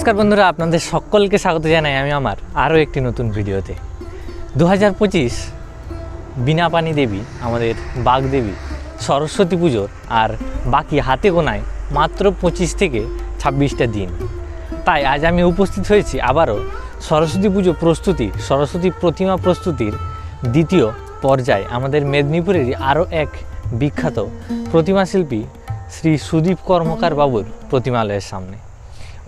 নমস্কার বন্ধুরা, আপনাদের সকলকে স্বাগত জানাই আমি আমার আরও একটি নতুন ভিডিওতে। দু হাজার পঁচিশ বিনাপানি দেবী, আমাদের বাগদেবী সরস্বতী পুজোর আর বাকি হাতে গোনায় মাত্র পঁচিশ থেকে ছাব্বিশটা দিন। তাই আজ আমি উপস্থিত হয়েছি আবারও সরস্বতী পুজো প্রস্তুতি, সরস্বতী প্রতিমা প্রস্তুতির দ্বিতীয় পর্যায়ে। আমাদের মেদিনীপুরেরই আরও এক বিখ্যাত প্রতিমা শিল্পী শ্রী সুদীপ কর্মকার বাবুর প্রতিমালয়ের সামনে।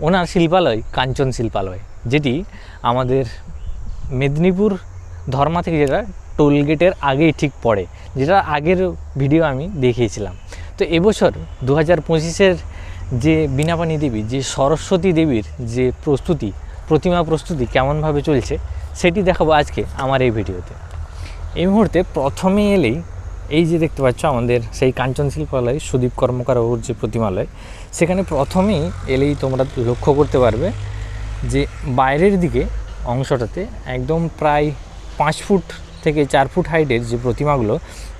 ওনার শিল্পালয় কাঞ্চন শিল্পালয়, যেটি আমাদের মেদিনীপুর ধর্মা থেকে যেটা টোল গেটের আগেই ঠিক পড়ে, যেটা আগের ভিডিও আমি দেখিয়েছিলাম। তো এবছর দু হাজার পঁচিশের যে বীণাপানি দেবী, যে সরস্বতী দেবীর যে প্রস্তুতি, প্রতিমা প্রস্তুতি কেমনভাবে চলছে, সেটি দেখাবো আজকে আমার এই ভিডিওতে। এই মুহূর্তে প্রথমে এলেই এই যে দেখতে পাচ্ছ আমাদের সেই কাঞ্চন শিল্পালয় সুদীপ কর্মকার বাবুর যে প্রতিমালয় সেখানে প্রথমেই এলেই তোমরা লক্ষ্য করতে পারবে যে বাইরের দিকে অংশটাতে একদম প্রায় পাঁচ ফুট থেকে চার ফুট হাইটের যে প্রতিমাগুলো,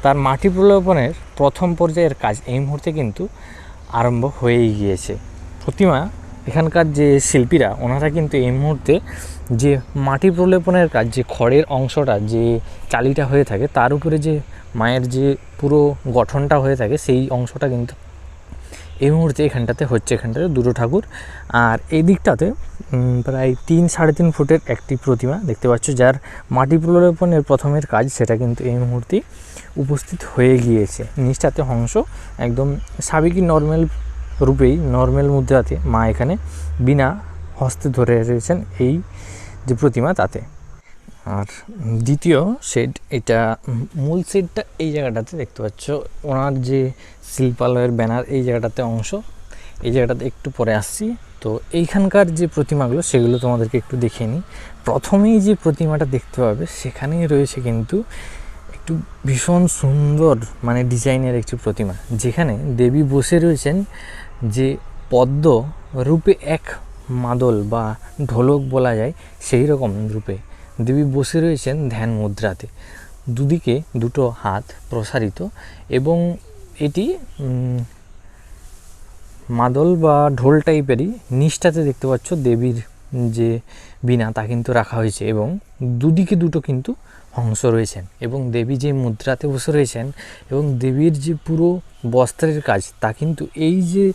তার মাটি প্রলোপনের প্রথম পর্যায়ের কাজ এই মুহূর্তে কিন্তু আরম্ভ হয়েই গিয়েছে। প্রতিমা, এখানকার যে শিল্পীরা, ওনারা কিন্তু এই মুহূর্তে যে মাটি প্রলেপনের কাজ, যে খড়ের অংশটা, যে চালিটা হয়ে থাকে, তার উপরে যে মায়ের যে পুরো গঠনটা হয়ে থাকে, সেই অংশটা কিন্তু এই মুহূর্তে এখানটাতে হচ্ছে, এখানটাতে দুটো ঠাকুর। আর এই দিকটাতে প্রায় তিন, সাড়ে তিন ফুটের একটি প্রতিমা দেখতে পাচ্ছ, যার মাটি প্রলোপনের প্রথমের কাজ সেটা কিন্তু এই মুহূর্তে উপস্থিত হয়ে গিয়েছে। নিচটাতে হংস একদম সাবেকি নর্মাল রূপেই নর্মাল মুদ্রাতে মা এখানে বিনা হস্তে ধরে রয়েছেন এই যে প্রতিমা তাতে। আর দ্বিতীয় শেড এটা মূল শেডটা এই জায়গাটাতে দেখতে পাচ্ছ। ওনার যে শিল্পালয়ের ব্যানার এই জায়গাটাতে অংশ। এই জায়গাটাতে একটু পরে আসছি। তো এইখানকার যে প্রতিমাগুলো, সেগুলো তোমাদেরকে একটু দেখে নিই। প্রথমেই যে প্রতিমাটা দেখতে পাবে, সেখানেই রয়েছে কিন্তু একটু ভীষণ সুন্দর মানে ডিজাইনের একটি প্রতিমা। যেখানে দেবী বসে রয়েছেন যে পদ্ম রূপে এক মাদল বা ঢোলক বলা যায়, সেই রকম রূপে। দেবী বসে রয়েছেন ধ্যান মুদ্রাতে। দুদিকে দুটো হাত প্রসারিত এবং এটি মাদল বা ঢোল টাইপেরই নিষ্ঠাতে দেখতে পাচ্ছ দেবীর যে বিনা তা কিন্তু রাখা হয়েছে এবং দুদিকে দুটো কিন্তু হংস রয়েছেন এবং দেবী যে মুদ্রাতে বসে রয়েছেন এবং দেবীর যে পুরো বস্ত্রের কাজ তা কিন্তু এই যে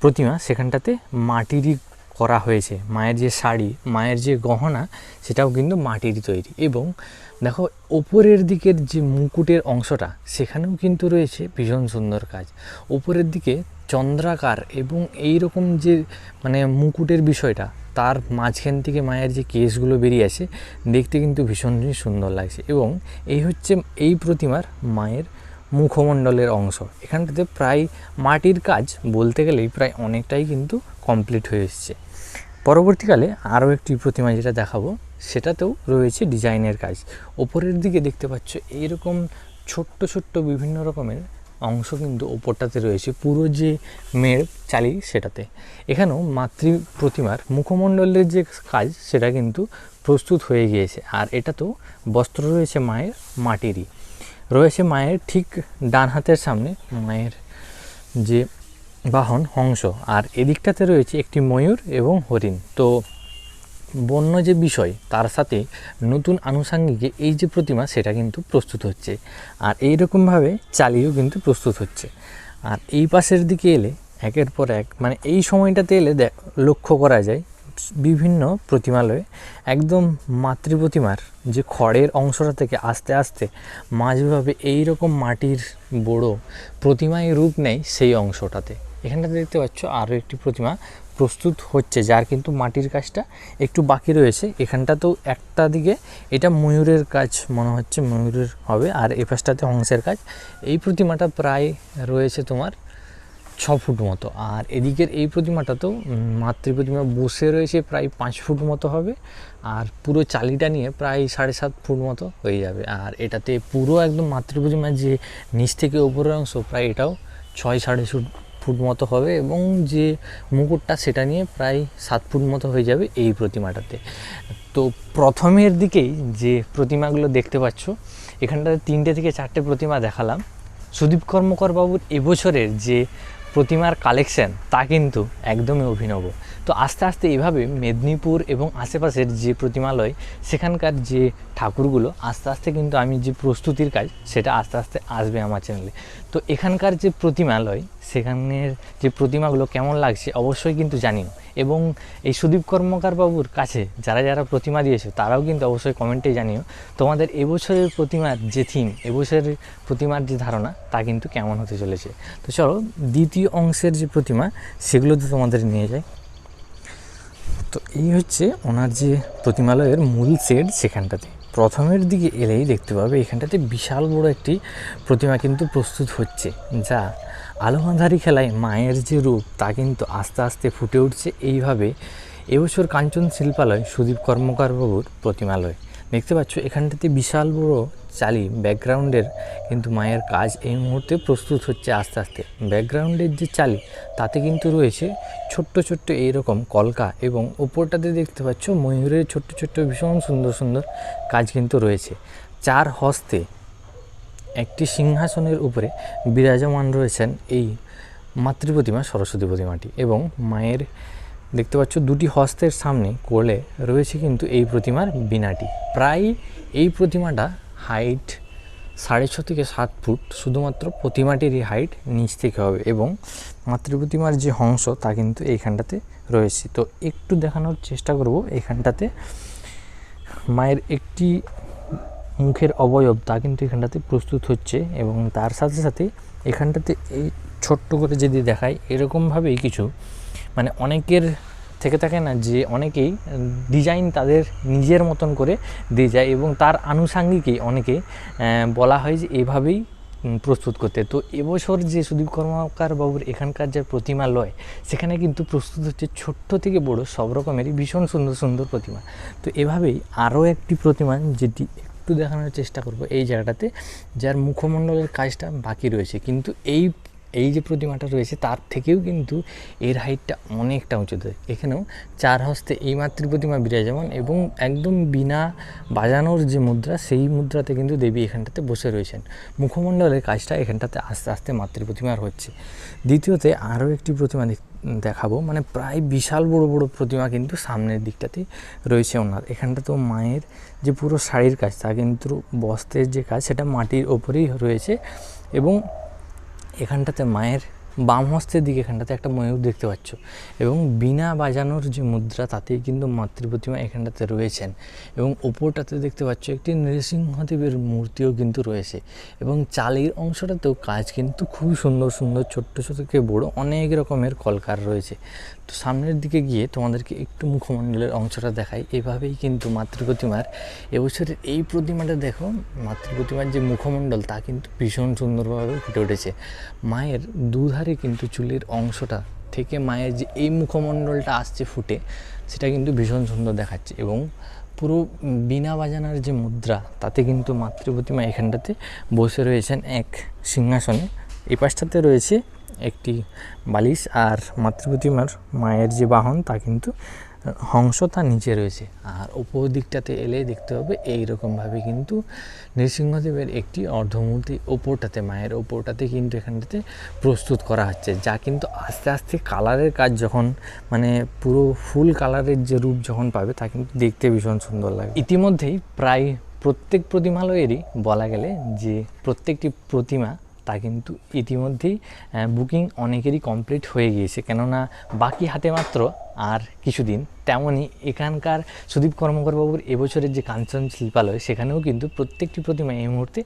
প্রতিমা সেখানটাতে মাটিরই করা হয়েছে। মায়ের যে শাড়ি, মায়ের যে গহনা, সেটাও কিন্তু মাটির তৈরি। এবং দেখো, ওপরের দিকের যে মুকুটের অংশটা, সেখানেও কিন্তু রয়েছে ভীষণ সুন্দর কাজ। ওপরের দিকে চন্দ্রাকার এবং এই রকম যে মানে মুকুটের বিষয়টা, তার মাঝখান থেকে মায়ের যে কেসগুলো বেরিয়ে আসে, দেখতে কিন্তু ভীষণই সুন্দর লাগছে। এবং এই হচ্ছে এই প্রতিমার মায়ের মুখমণ্ডলের অংশ। এখানটাতে প্রায় মাটির কাজ বলতে গেলেই প্রায় অনেকটাই কিন্তু কমপ্লিট হয়ে এসছে। পরবর্তীকালে আরও একটি প্রতিমা যেটা দেখাবো, সেটাতেও রয়েছে ডিজাইনের কাজ। ওপরের দিকে দেখতে পাচ্ছ এইরকম ছোট্ট ছোট্ট বিভিন্ন রকমের অংশ কিন্তু ওপরটাতে রয়েছে, পুরো যে মেয়ের চালি সেটাতে। এখানেও মাতৃ প্রতিমার মুখমণ্ডলের যে কাজ, সেটা কিন্তু প্রস্তুত হয়ে গিয়েছে। আর এটাতেও বস্ত্র রয়েছে মায়ের মাটিরই। রয়েছে মায়ের ঠিক ডান হাতের সামনে মায়ের যে বাহন হংস আর এদিকটাতে রয়েছে একটি ময়ূর এবং হরিণ। তো বন্য যে বিষয়, তার সাথে নতুন আনুষাঙ্গিকে এই যে প্রতিমা, সেটা কিন্তু প্রস্তুত হচ্ছে। আর এই রকমভাবে চালিয়েও কিন্তু প্রস্তুত হচ্ছে। আর এই পাশের দিকে এলে, একের পর এক মানে এই সময়টাতে এলে লক্ষ্য করা যায়, বিভিন্ন প্রতিমালয়ে একদম মাতৃ প্রতিমার যে খড়ের অংশটা থেকে আস্তে আস্তে মাঝভাবে এই রকম মাটির বড় প্রতিমায় রূপ নেয় সেই অংশটাতে। এখানটাতে দেখতে পাচ্ছ আরও একটি প্রতিমা প্রস্তুত হচ্ছে যার কিন্তু মাটির কাজটা একটু বাকি রয়েছে। এখানটাতেও একটা দিকে এটা ময়ূরের কাজ মনে হচ্ছে ময়ূরের হবে আর এ পাশটাতে হংসের কাজ। এই প্রতিমাটা প্রায় রয়েছে তোমার ছ ফুট মতো আর এদিকের এই প্রতিমাটাতেও উম, মাতৃ প্রতিমা বসে রয়েছে প্রায় পাঁচ ফুট মতো হবে আর পুরো চালিটা নিয়ে প্রায় সাড়ে সাত ফুট মতো হয়ে যাবে। আর এটাতে পুরো একদম মাতৃ প্রতিমার যে নিচ থেকে ওপরের অংশ প্রায় এটাও ছয় সাড়ে ফুট ফুট মতো হবে এবং যে মুকুটটা সেটা নিয়ে প্রায় সাত ফুট মতো হয়ে যাবে এই প্রতিমাটাতে। তো প্রথমের দিকেই যে প্রতিমাগুলো দেখতে পাচ্ছ, এখানটাতে তিনটে থেকে চারটে প্রতিমা দেখালাম। সুদীপ কর্মকর বাবুর এবছরের যে প্রতিমার কালেকশন তা কিন্তু একদমই অভিনব। তো আস্তে আস্তে এভাবে মেদিনীপুর এবং আশেপাশের যে প্রতিমালয়, সেখানকার যে ঠাকুরগুলো, আস্তে আস্তে কিন্তু আমি যে প্রস্তুতির কাজ, সেটা আস্তে আস্তে আসবে আমার চ্যানেলে তো এখানকার যে প্রতিমালয়, সেখানের যে প্রতিমাগুলো কেমন লাগছে অবশ্যই কিন্তু জানিও। এবং এই সুদীপ কর্মকার বাবুর কাছে যারা যারা প্রতিমা দিয়েছে, তারাও কিন্তু অবশ্যই কমেন্টে জানিও, তোমাদের এবছরের প্রতিমার যে থিম এবছরের প্রতিমার যে ধারণা, তা কিন্তু কেমন হতে চলেছে। তো চলো, দ্বিতীয় অংশের যে প্রতিমা, সেগুলোতে তোমাদের নিয়ে যাই। তো এই হচ্ছে ওনার যে প্রতিমালয়ের মূল সেট সেখানটাতে। প্রথমের দিকে এলেই দেখতে পাবে এখানটাতে বিশাল বড় একটি প্রতিমা কিন্তু প্রস্তুত হচ্ছে, যা আলোমাধারি খেলায় মায়ের যে রূপ তা কিন্তু আস্তে আস্তে ফুটে উঠছে। এইভাবে এবছর কাঞ্চন শিল্পালয় সুদীপ কর্মকার বাবুর প্রতিমালয়। দেখতে পাচ্ছ, এখানটাতে বিশাল বড় চালি ব্যাকগ্রাউন্ডের কিন্তু মায়ের কাজ এই মুহূর্তে প্রস্তুত হচ্ছে আস্তে আস্তে। ব্যাকগ্রাউন্ডের যে চালি, তাতে কিন্তু রয়েছে ছোট্ট ছোট্ট এইরকম কলকা এবং ওপরটাতে দেখতে পাচ্ছ ময়ূরের ছোট্ট ছোট্ট ভীষণ সুন্দর সুন্দর কাজ কিন্তু রয়েছে। চার হস্তে একটি সিংহাসনের উপরে বিরাজমান রয়েছেন এই মাতৃপ্রতিমা সরস্বতী প্রতিমাটি এবং মায়ের দেখতে পাচ্ছ, দুটি হস্তের সামনে কোলে রয়েছে কিন্তু এই প্রতিমার বিনাটি। প্রায় এই প্রতিমাটা হাইট সাড়ে ছ থেকে সাত ফুট, শুধুমাত্র প্রতিমাটিরই হাইট নিচ থেকে হবে এবং মাতৃ প্রতিমার যে হংস তা কিন্তু এইখানটাতে রয়েছে। তো একটু দেখানোর চেষ্টা করব, এইখানটাতে মায়ের একটি মুখের অবয়ব তা কিন্তু এখানটাতে প্রস্তুত হচ্ছে এবং তার সাথে সাথে এখানটাতে এই ছোট্ট করে যদি দেখায় এরকমভাবেই কিছু মানে অনেকের থেকে থাকে না যে অনেকেই ডিজাইন তাদের নিজের মতন করে দিয়ে যায় এবং তার আনুষাঙ্গিকই অনেকে বলা হয় যে এভাবেই প্রস্তুত করতে। তো এবছর যে সুদীপ কর্মকার বাবুর এখানকার যে প্রতিমালয় সেখানে কিন্তু প্রস্তুত হচ্ছে ছোট্ট থেকে বড় সব রকমেরই ভীষণ সুন্দর সুন্দর প্রতিমা। তো এভাবেই আরও একটি প্রতিমা যেটি একটু দেখানোর চেষ্টা করব এই জায়গাটাতে, যার মুখমণ্ডলের কাজটা বাকি রয়েছে। কিন্তু এই এই যে প্রতিমাটা রয়েছে, তার থেকেও কিন্তু এর হাইটটা অনেকটা উঁচুতে এখানেও চার হস্তে এই মাতৃ প্রতিমা বিরাজমান এবং একদম বিনা বাজানোর যে মুদ্রা, সেই মুদ্রাতে কিন্তু দেবী এখানটাতে বসে রয়েছেন। মুখমণ্ডলের কাজটা এখানটাতে আস্তে আস্তে মাতৃ প্রতিমার হচ্ছে। দ্বিতীয়তে আরও একটি প্রতিমা দেখ- দেখাবো মানে প্রায় বিশাল বড় বড় প্রতিমা কিন্তু সামনের দিকটাতে রয়েছে ওনার। এখানটা তো মায়ের যে পুরো শাড়ির কাজ, তা কিন্তু বস্ত্রের যে কাজ, সেটা মাটির ওপরেই রয়েছে এবং এখানটাতে মায়ের বাম হস্তের দিকে এখানটাতে একটা ময়ূর দেখতে পাচ্ছ। এবং বিনা বাজানোর যে মুদ্রা, তাতেই কিন্তু মাতৃ প্রতিমা এখানটাতে রয়েছেন। এবং ওপরটাতে দেখতে পাচ্ছ একটি নৃসিংহদেবের মূর্তিও কিন্তু রয়েছে। এবং চালের অংশটাতেও কাজ কিন্তু খুব সুন্দর সুন্দর, ছোট্ট ছোট থেকে বড় অনেক রকমের কলকার রয়েছে। তো সামনের দিকে গিয়ে তোমাদেরকে একটু মুখমণ্ডলের অংশটা দেখাই। এভাবেই কিন্তু মাতৃপ্রতিমার এবছরের এই প্রতিমাটা দেখো, মাতৃপ্রতিমার যে মুখমণ্ডল তা কিন্তু ভীষণ সুন্দরভাবে ফুটে উঠেছে। মায়ের দুধারে কিন্তু চুলের অংশটা থেকে মায়ের যে এই মুখমণ্ডলটা আসছে ফুটে, সেটা কিন্তু ভীষণ সুন্দর দেখাচ্ছে এবং পুরো বিনা বাজানার যে মুদ্রা, তাতে কিন্তু মাতৃপ্রতিমা এখানটাতে বসে রয়েছেন এক সিংহাসনে। এই পাশটাতে রয়েছে একটি বালিশ আর মাতৃ প্রতিমার মায়ের যে বাহন, তা কিন্তু, হংস তার নিচে রয়েছে। আর উপর দিকটাতে এলে দেখতে হবে এই রকমভাবে কিন্তু নৃসিংহদেবের একটি অর্ধমূর্তি ওপরটাতে, মায়ের ওপরটাতে কিন্তু এখানটাতে প্রস্তুত করা হচ্ছে, যা কিন্তু আস্তে আস্তে কালারের কাজ যখন মানে পুরো ফুল কালারের যে রূপ যখন পাবে, তা কিন্তু দেখতে ভীষণ সুন্দর লাগে ইতিমধ্যেই প্রায় প্রত্যেক প্রতিমালয়েরই বলা গেলে যে প্রত্যেকটি প্রতিমা তা কিন্তু ইতিমধ্যেই বুকিং অনেকেরই কমপ্লিট হয়ে গিয়েছে। কেননা বাকি হাতে মাত্র আর কিছুদিন, তেমনই এখানকার সুদীপ কর্মকর বাবুর এবছরের যে কাঞ্চন শিল্পালয়, সেখানেও কিন্তু প্রত্যেকটি প্রতিমা এই মুহূর্তে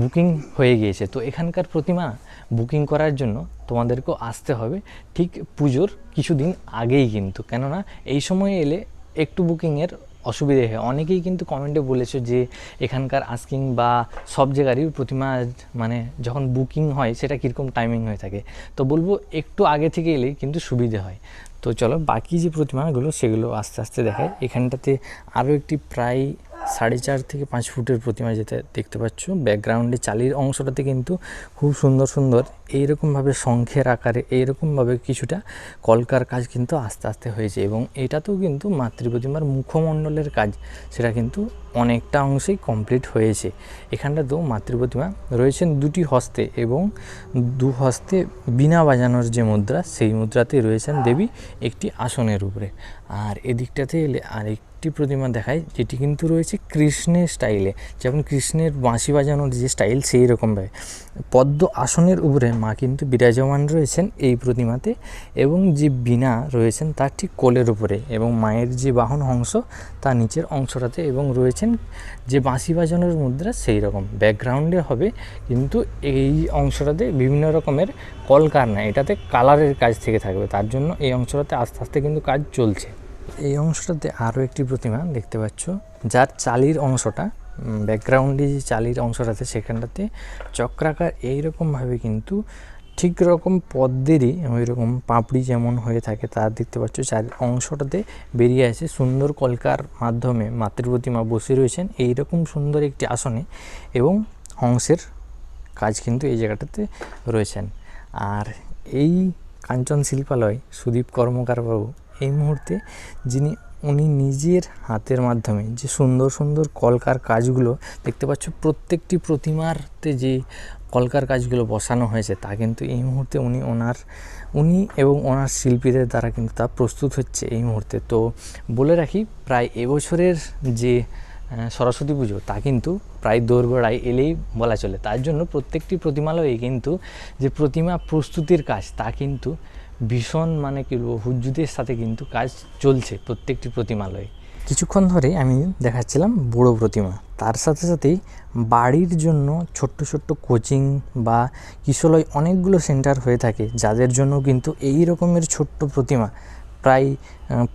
বুকিং হয়ে গিয়েছে। তো এখানকার প্রতিমা বুকিং করার জন্য তোমাদেরকেও আসতে হবে। ঠিক পুজোর কিছুদিন আগেই কিন্তু। কেননা এই সময় এলে একটু বুকিংয়ের অসুবিধে হয়। অনেকেই কিন্তু কমেন্টে বলেছে যে এখানকার আস্কিং বা সব জায়গারই প্রতিমা মানে যখন বুকিং হয়, সেটা কীরকম টাইমিং হয়ে থাকে। তো বলব একটু আগে থেকে এলেই কিন্তু সুবিধে হয়। তো চলো বাকি যে প্রতিমাগুলো, সেগুলো আস্তে আস্তে দেখায় এখানটাতে আরও একটি প্রায় সাড়ে চার থেকে পাঁচ ফুটের প্রতিমা যেটা দেখতে পাচ্ছ। ব্যাকগ্রাউন্ডে চালির অংশটাতে কিন্তু খুব সুন্দর সুন্দর এইরকমভাবে শঙ্খের আকারে, এইরকমভাবে কিছুটা কলকার কাজ কিন্তু আস্তে আস্তে হয়েছে এবং এটাতেও কিন্তু মাতৃ প্রতিমার মুখমণ্ডলের কাজ, সেটা কিন্তু অনেকটা অংশেই কমপ্লিট হয়েছে। এখানটাতেও মাতৃ প্রতিমা রয়েছেন দুটি হস্তে এবং দু হস্তে বিনা বাজানোর যে মুদ্রা, সেই মুদ্রাতে রয়েছেন দেবী একটি আসনের উপরে। আর এদিকটাতে এলে আরেকটি প্রতিমা দেখায়, যেটি কিন্তু রয়েছে কৃষ্ণের স্টাইলে। যেমন কৃষ্ণের বাঁশি বাজানোর যে স্টাইল সেই রকমভাবে পদ্ম আসনের উপরে মা কিন্তু বিরাজমান রয়েছেন এই প্রতিমাতে এবং যে বীণা রয়েছেন তার ঠিক কোলের উপরে এবং মায়ের যে বাহন অংশ তার নিচের অংশটাতে এবং রয়েছেন যে বাঁশি বাজানোর মুদ্রা সেই রকম। ব্যাকগ্রাউন্ডে হবে কিন্তু এই অংশটাতে বিভিন্ন রকমের কলকারনা, এটাতে কালারের কাজ থেকে থাকবে, তার জন্য এই অংশটাতে আস্তে আস্তে কিন্তু কাজ চলছে। এই অংশটাতে আরও একটি প্রতিমা দেখতে পাচ্ছ, যার চালির অংশটা ব্যাকগ্রাউন্ডে যে চালির অংশটাতে সেখানটাতে চক্রাকার এইরকমভাবে কিন্তু ঠিক রকম পদ্মেরই ওই রকম পাপড়ি যেমন হয়ে থাকে তার দেখতে পাচ্ছ। চার অংশটাতে বেরিয়ে আসে সুন্দর কলকার মাধ্যমে মাতৃ প্রতিমা বসে রয়েছেন এইরকম সুন্দর একটি আসনে এবং হংসের কাজ কিন্তু এই জায়গাটাতে রয়েছেন। আর এই কাঞ্চন শিল্পালয় সুদীপ কর্মকারবাবু এই মুহূর্তে যিনি উনি নিজের হাতের মাধ্যমে যে সুন্দর সুন্দর কলকার কাজগুলো দেখতে পাচ্ছ, প্রত্যেকটি প্রতিমারতে যে কলকার কাজগুলো বসানো হয়েছে, তা কিন্তু এই মুহূর্তে উনি ওনার, উনি এবং ওনার শিল্পীদের দ্বারা কিন্তু তা প্রস্তুত হচ্ছে এই মুহূর্তে। তো বলে রাখি, প্রায় এবছরের যে সরস্বতী পুজো, তা কিন্তু প্রায় দোরগোড়ায় এলেই বলা চলে। তার জন্য প্রত্যেকটি প্রতিমালয়ে কিন্তু যে প্রতিমা প্রস্তুতির কাজ, তা কিন্তু ভীষণ মানে কি বলব হুজুদের সাথে কিন্তু কাজ চলছে প্রত্যেকটি প্রতিমালয়ে। কিছুক্ষণ ধরে আমি দেখাচ্ছিলাম বড় প্রতিমা। তার সাথে সাথেই বাড়ির জন্য ছোট্ট ছোট্ট কোচিং বা কিশোলয় অনেকগুলো সেন্টার হয়ে থাকে, যাদের জন্য কিন্তু এই রকমের ছোট্ট প্রতিমা প্রায়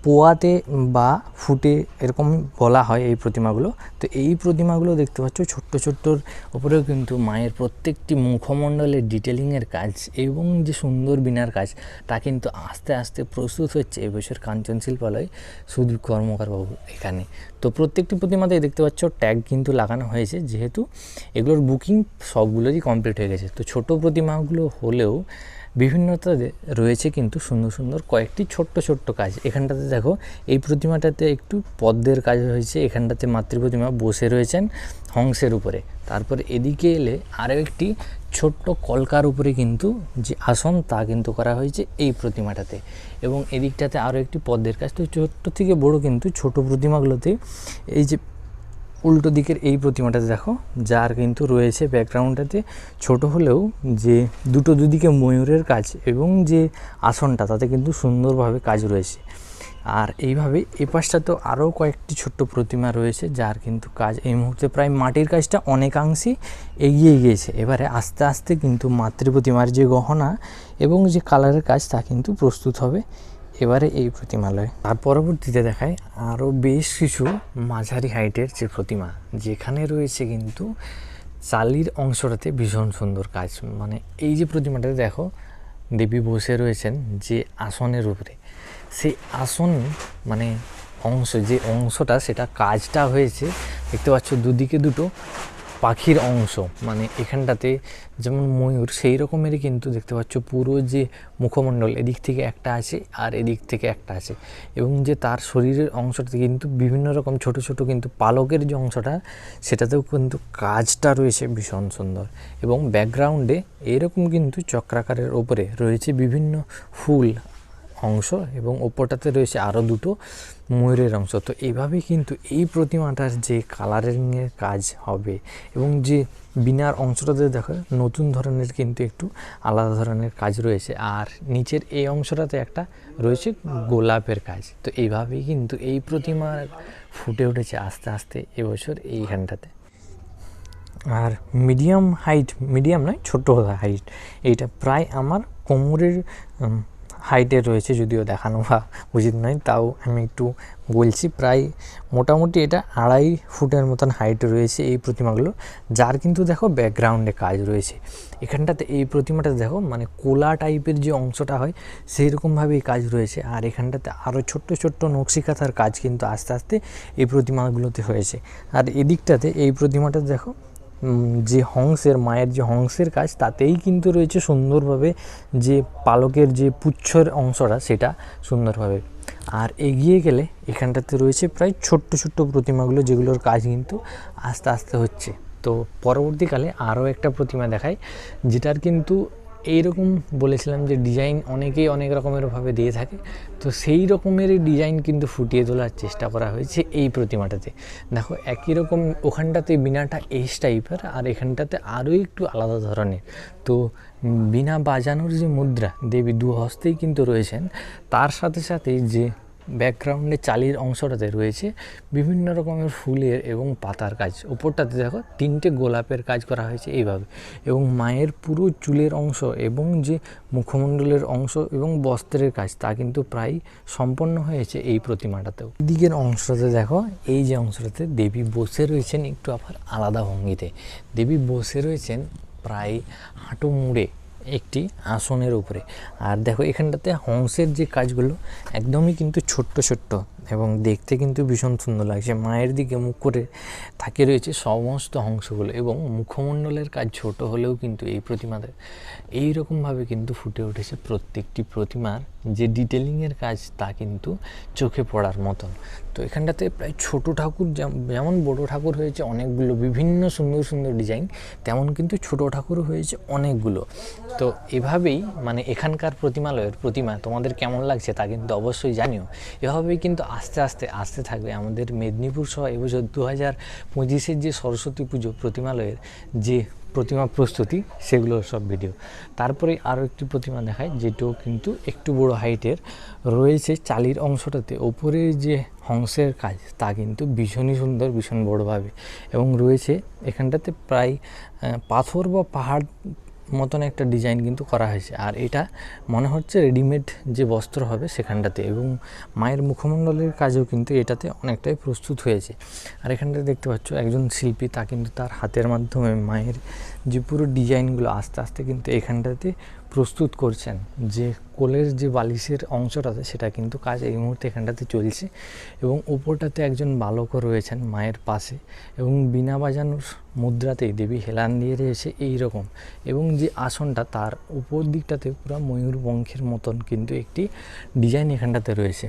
পোয়াতে বা ফুটে এরকম বলা হয় এই প্রতিমাগুলো। তো এই প্রতিমাগুলো দেখতে পাচ্ছ, ছোট্ট ছোট্টর উপরেও কিন্তু মায়ের প্রত্যেকটি মুখমণ্ডলের ডিটেলিংয়ের কাজ এবং যে সুন্দর বিনার কাজ, তা কিন্তু আস্তে আস্তে প্রস্তুত হচ্ছে এবছর কাঞ্চন শিল্পালয় সুদীপ কর্মকার বাবু এখানে। তো প্রত্যেকটি প্রতিমাতে দেখতে পাচ্ছ ট্যাগ কিন্তু লাগানো হয়েছে, যেহেতু এগুলোর বুকিং সবগুলোরই কমপ্লিট হয়ে গেছে। তো ছোট প্রতিমাগুলো হলেও বিভিন্নতা রয়েছে কিন্তু সুন্দর সুন্দর কয়েকটি ছোট্ট ছোট্ট কাজ। এখানটাতে দেখো, এই প্রতিমাটাতে একটু পদ্মের কাজ হয়েছে, এখানটাতে মাতৃ প্রতিমা বসে রয়েছেন হংসের উপরে। তারপর এদিকে এলে আরও একটি ছোট্ট কলকার উপরে কিন্তু যে আসন, তা কিন্তু করা হয়েছে এই প্রতিমাটাতে। এবং এদিকটাতে আরও একটি পদ্মের কাজ, তো ছোট্ট থেকে বড় কিন্তু ছোট প্রতিমাগুলোতে এই যে উল্টো দিকের এই প্রতিমাটাতে দেখো, যার কিন্তু রয়েছে ব্যাকগ্রাউন্ডটাতে ছোট হলেও যে দুটো দুদিকে ময়ূরের কাজ এবং যে আসনটা, তাতে কিন্তু সুন্দরভাবে কাজ রয়েছে। আর এইভাবে এ পাশটাতেও আরও কয়েকটি ছোট্ট প্রতিমা রয়েছে, যার কিন্তু কাজ এই মুহূর্তে প্রায় মাটির কাজটা অনেকাংশেই এগিয়ে গিয়েছে। এবারে আস্তে আস্তে কিন্তু মাতৃ প্রতিমার যে গহনা এবং যে কালারের কাজ তা কিন্তু প্রস্তুত হবে এবারে এই প্রতিমালয়। তার পরবর্তীতে দেখায় আরও বেশ কিছু মাঝারি হাইটের যে প্রতিমা, যেখানে রয়েছে কিন্তু চালির অংশটাতে ভীষণ সুন্দর কাজ। মানে এই যে প্রতিমাটাতে দেখো, দেবী বসে রয়েছেন যে আসনের উপরে। সেই আসন মানে অংশ, যে অংশটা, সেটা কাজটা হয়েছে, দেখতে পাচ্ছ দুদিকে দুটো পাখির অংশ মানে এখানটাতে যেমন ময়ূর, সেই রকমেরই কিন্তু দেখতে পাচ্ছ পুরো যে মুখমণ্ডল, এদিক থেকে একটা আছে আর এদিক থেকে একটা আছে এবং যে তার শরীরের অংশটাতে কিন্তু বিভিন্ন রকম ছোট ছোট কিন্তু পালকের যে অংশটা, সেটাতেও কিন্তু কাজটা রয়েছে ভীষণ সুন্দর এবং ব্যাকগ্রাউন্ডে এরকম কিন্তু চক্রাকারের ওপরে রয়েছে বিভিন্ন ফুল অংশ এবং ওপরটাতে রয়েছে আরও দুটো ময়ূরের অংশ। তো এইভাবেই কিন্তু এই প্রতিমাটার যে কালারিংয়ের কাজ হবে এবং যে বিনার অংশটাতে দেখো, নতুন ধরনের কিন্তু একটু আলাদা ধরনের কাজ রয়েছে। আর নিচের এই অংশটাতে একটা রয়েছে গোলাপের কাজ। তো এইভাবেই কিন্তু এই প্রতিমার ফুটে উঠেছে আস্তে আস্তে এবছর এইখানটাতে। আর মিডিয়াম হাইট মিডিয়াম নয়, ছোট হাইট এইটা প্রায় আমার কোমরের হাইটে রয়েছে যদিও দেখানো বা উচিত নয়, তাও আমি একটু বলছি। প্রায় মোটামুটি এটা আড়াই ফুটের মতন হাইটে রয়েছে এই প্রতিমাগুলো, যার কিন্তু দেখো ব্যাকগ্রাউন্ডে কাজ রয়েছে। এখানটাতে এই প্রতিমাটা দেখো মানে কোলা টাইপের যে অংশটা হয় সেই রকমভাবেই কাজ রয়েছে। আর এখানটাতে আরও ছোট্ট ছোট্ট নকশিকাথার কাজ কিন্তু আস্তে আস্তে এই প্রতিমাগুলোতে হয়েছে। আর এদিকটাতে এই প্রতিমাটা দেখো যে হংসের, মায়ের যে হংসের কাজ, তাতেই কিন্তু রয়েছে সুন্দরভাবে যে পালকের যে পুচ্ছর অংশটা, সেটা সুন্দরভাবে। আর এগিয়ে গেলে এখানটাতে রয়েছে প্রায় ছোট্ট ছোট্ট প্রতিমাগুলো, যেগুলোর কাজ কিন্তু আস্তে আস্তে হচ্ছে। তো পরবর্তীকালে আরও একটা প্রতিমা দেখায় যেটার কিন্তু এইরকম বলেছিলাম যে ডিজাইন অনেকেই অনেক রকমেরভাবে দিয়ে থাকে। তো সেই রকমেরই ডিজাইন কিন্তু ফুটিয়ে তোলার চেষ্টা করা হয়েছে এই প্রতিমাটাতে। দেখো, একই রকম ওখানটাতে বিনাটা এস টাইপের আর এখানটাতে আরও একটু আলাদা ধরনের। তো বিনা বাজানোর যে মুদ্রা দেবী দু হস্তেই কিন্তু রয়েছেন, তার সাথে সাথে যে ব্যাকগ্রাউন্ডে চালির অংশটাতে রয়েছে বিভিন্ন রকমের ফুলের এবং পাতার কাজ। ওপরটাতে দেখো তিনটে গোলাপের কাজ করা হয়েছে এইভাবে এবং মায়ের পুরো চুলের অংশ এবং যে মুখমণ্ডলের অংশ এবং বস্ত্রের কাজ তা কিন্তু প্রায় সম্পন্ন হয়েছে এই প্রতিমাটাতেও। দিকের অংশটাতে দেখো, এই যে অংশটাতে দেবী বসে রয়েছেন একটু আবার আলাদা ভঙ্গিতে। দেবী বসে রয়েছেন প্রায় হাঁটু মুড়ে একটি আসনের উপরে। আর দেখো এখানটাতে হংসের যে কাজগুলো একদমই কিন্তু ছোট্ট ছোট্ট এবং দেখতে কিন্তু ভীষণ সুন্দর লাগছে। মায়ের দিকে মুখ করে তাকিয়ে রয়েছে সমস্ত অংশগুলো এবং মুখমণ্ডলের কাজ ছোট হলেও কিন্তু এই প্রতিমাতে এই রকমভাবে কিন্তু ফুটে উঠেছে প্রত্যেকটি প্রতিমার যে ডিটেলিংয়ের কাজ তা কিন্তু চোখে পড়ার মতন। তো এখানটাতে প্রায় ছোট ঠাকুর যেম- যেমন বড় ঠাকুর হয়েছে অনেকগুলো, বিভিন্ন সুন্দর সুন্দর ডিজাইন তেমন কিন্তু ছোট ঠাকুরও হয়েছে অনেকগুলো। তো এভাবেই মানে এখানকার প্রতিমালয়ের প্রতিমা তোমাদের কেমন লাগছে তা কিন্তু অবশ্যই জানিও। এভাবেই কিন্তু আস্তে আস্তে, আসতে থাকবে। আমাদের মেদিনীপুর সহ এবছর দু হাজার পঁচিশের যে সরস্বতী পুজো প্রতিমালয়ের যে প্রতিমা প্রস্তুতি সেগুলোর সব ভিডিও তারপরে আরও একটি প্রতিমা দেখায় যেটাও কিন্তু একটু বড় হাইটের রয়েছে চালির অংশটাতে। ওপরের যে হংসের কাজ, তা কিন্তু ভীষণই সুন্দর, ভীষণ বড়োভাবে। এবং রয়েছে এখানটাতে প্রায় পাথর বা পাহাড় মতন একটা ডিজাইন কিন্তু করা হয়েছে। আর এটা মনে হচ্ছে রেডিমেড যে বস্ত্র হবে সেখানটাতে এবং মায়ের মুখমণ্ডলের কাজেও কিন্তু এটাতে অনেকটাই প্রস্তুত হয়েছে। আর এখানটাতে দেখতে পাচ্ছ একজন শিল্পী, তা কিন্তু তার হাতের মাধ্যমে মায়ের যে পুরো ডিজাইনগুলো আস্তে আস্তে কিন্তু এখানটাতে প্রস্তুত করছেন যে কোলের যে বালিশের অংশটাতে সেটা কিন্তু কাজ এই মুহূর্তে এখানটাতে চলছে এবং উপরটাতে একজন বালকও রয়েছেন মায়ের পাশে এবং বিনা বাজানোর মুদ্রাতেই দেবী হেলান দিয়ে রয়েছে এই রকম এবং যে আসনটা তার উপর দিকটাতে পুরো ময়ূর পঙ্খের মতন কিন্তু একটি ডিজাইন এখানটাতে রয়েছে।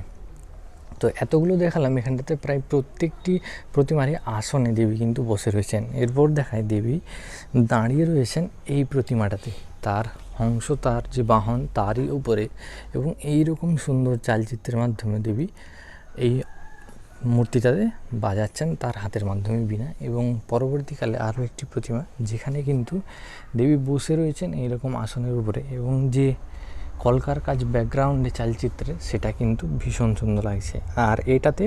তো এতগুলো দেখালাম, এখানটাতে প্রায় প্রত্যেকটি প্রতিমারই আসনে দেবী কিন্তু বসে রয়েছেন। এরপর দেখায় দেবী দাঁড়িয়ে রয়েছেন এই প্রতিমাটাতে। তার হংস, তার যে বাহন তারই উপরে এবং এই রকম সুন্দর চালচিত্রের মাধ্যমে দেবী এই মূর্তিটাতে বাজাচ্ছেন তার হাতের মাধ্যমে বিনা এবং পরবর্তীকালে আরও একটি প্রতিমা যেখানে কিন্তু দেবী বসে রয়েছেন এইরকম আসনের উপরে এবং যে কলকার কাজ ব্যাকগ্রাউন্ডে চালচিত্রে সেটা কিন্তু ভীষণ সুন্দর লাগছে। আর এটাতে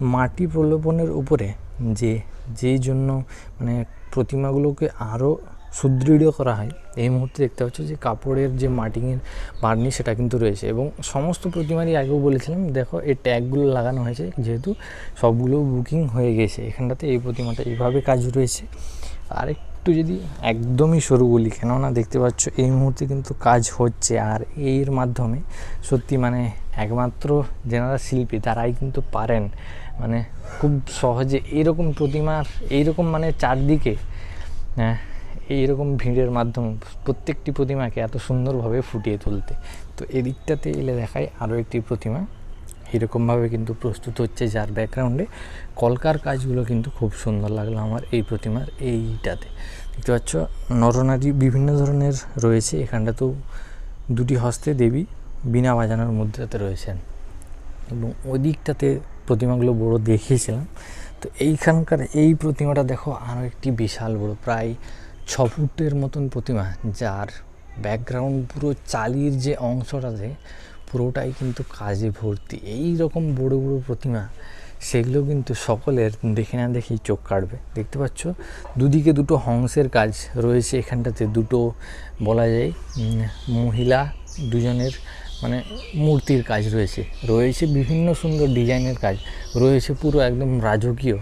মাটি প্রলোভনের উপরে যে যেই জন্য মানে প্রতিমাগুলোকে আরও সুদৃঢ় করা হয়। এই মুহূর্তে দেখতে পাচ্ছ যে কাপড়ের যে মাটিংয়ের বার্নি সেটা কিন্তু রয়েছে এবং সমস্ত প্রতিমারই আগেও বলেছিলাম, দেখো এই ট্যাগগুলো লাগানো হয়েছে যেহেতু সবগুলো বুকিং হয়ে গেছে। এখানটাতে এই প্রতিমাটা এইভাবে কাজ রয়েছে। আর একটু যদি একদমই সরু বলি, কেননা দেখতে পাচ্ছ এই মুহূর্তে কিন্তু কাজ হচ্ছে আর এর মাধ্যমে সত্যি মানে একমাত্র যেনারা শিল্পী তারাই কিন্তু পারেন। মানে খুব সহজে এইরকম প্রতিমার এইরকম মানে চারদিকে হ্যাঁ এইরকম ভিড়ের মাধ্যমে প্রত্যেকটি প্রতিমাকে এত সুন্দরভাবে ফুটিয়ে তুলতে। তো এদিকটাতে এলে দেখায় আরও একটি প্রতিমা। এরকমভাবে কিন্তু প্রস্তুত হচ্ছে যার ব্যাকগ্রাউন্ডে। কলকার কাজগুলো কিন্তু খুব সুন্দর লাগল আমার এই প্রতিমার এইটাতে। দেখতে পাচ্ছ, নরনারী বিভিন্ন ধরনের রয়েছে। এখানটা তো দুটি হস্তে দেবী বিনা বাজানোর মুদ্রাতে রয়েছেন। এবং ওই দিকটাতে প্রতিমাগুলো বড় দেখিয়েছিলাম। তো এইখানকার এই প্রতিমাটা দেখো আরও একটি বিশাল বড়, প্রায় ছ ফুটের মতন প্রতিমা, যার ব্যাকগ্রাউন্ড পুরো চালির যে অংশটাতে পুরোটাই কিন্তু কাজে ভর্তি। এই রকম বড় বড় প্রতিমা, সেগুলো কিন্তু সকলের দেখে না দেখেই চোখ কাটবে। দেখতে পাচ্ছ? দুদিকে দুটো হংসের কাজ রয়েছে এখানটাতে। দুটো বলা যায় মহিলা দুজনের মানে মূর্তির কাজ রয়েছে। রয়েছে বিভিন্ন সুন্দর ডিজাইনের কাজ। রয়েছে পুরো একদম রাজকীয়।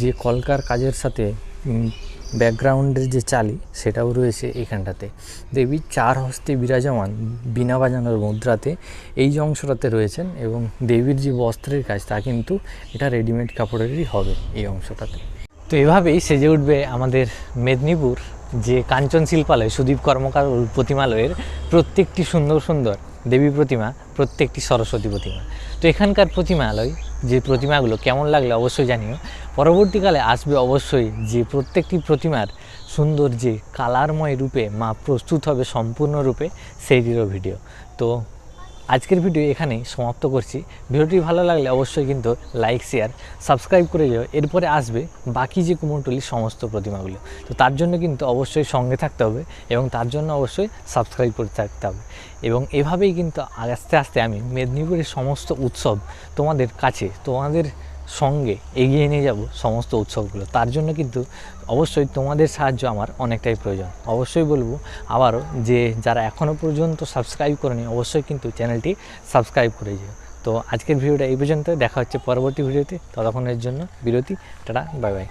যে কলকার কাজের সাথে ব্যাকগ্রাউন্ডের যে চালি, সেটাও রয়েছে এখানটাতে। দেবী চার হস্তে বিরাজমান বিনা বাজানোর মুদ্রাতে এই যে অংশটাতে রয়েছেন এবং দেবীর যে বস্ত্রের কাজ, তা কিন্তু এটা রেডিমেড কাপড়েরই হবে এই অংশটাতে। তো এভাবেই সেজে উঠবে আমাদের মেদিনীপুর, যে কাঞ্চন শিল্পালয় সুদীপ কর্মকার প্রতিমালয়ের প্রত্যেকটি সুন্দর সুন্দর দেবী প্রতিমা, প্রত্যেকটি সরস্বতী প্রতিমা। তো এখানকার প্রতিমালয়, যে প্রতিমাগুলো কেমন লাগলে অবশ্যই জানিও। পরবর্তীকালে আসবে অবশ্যই যে প্রত্যেকটি প্রতিমার সুন্দর যে কালারময় রূপে মা প্রস্তুত হবে সম্পূর্ণরূপে, সেইটিরও ভিডিও। তো আজকের ভিডিও এখানেই সমাপ্ত করছি। ভিডিওটি ভালো লাগলে অবশ্যই কিন্তু লাইক, শেয়ার, সাবস্ক্রাইব করে যাও এরপরে আসবে বাকি যে কুমোরটুলির সমস্ত প্রতিমাগুলো। তো তার জন্য কিন্তু অবশ্যই সঙ্গে থাকতে হবে এবং তার জন্য অবশ্যই সাবস্ক্রাইব করে থাকতে হবে। এবং এভাবেই কিন্তু আস্তে আস্তে আমি মেদিনীপুরের সমস্ত উৎসব তোমাদের কাছে, তোমাদের সঙ্গে এগিয়ে নিয়ে যাব সমস্ত উৎসবগুলো। তার জন্য কিন্তু অবশ্যই তোমাদের সাহায্য আমার অনেকটাই প্রয়োজন। অবশ্যই বলব আবারও যে যারা এখনও পর্যন্ত সাবস্ক্রাইব করেনি, অবশ্যই কিন্তু চ্যানেলটি সাবস্ক্রাইব করে যেও। তো আজকের ভিডিওটা এই পর্যন্ত। দেখা হচ্ছে পরবর্তী ভিডিওতে। ততক্ষণের জন্য বিরতি। Tata, bye bye.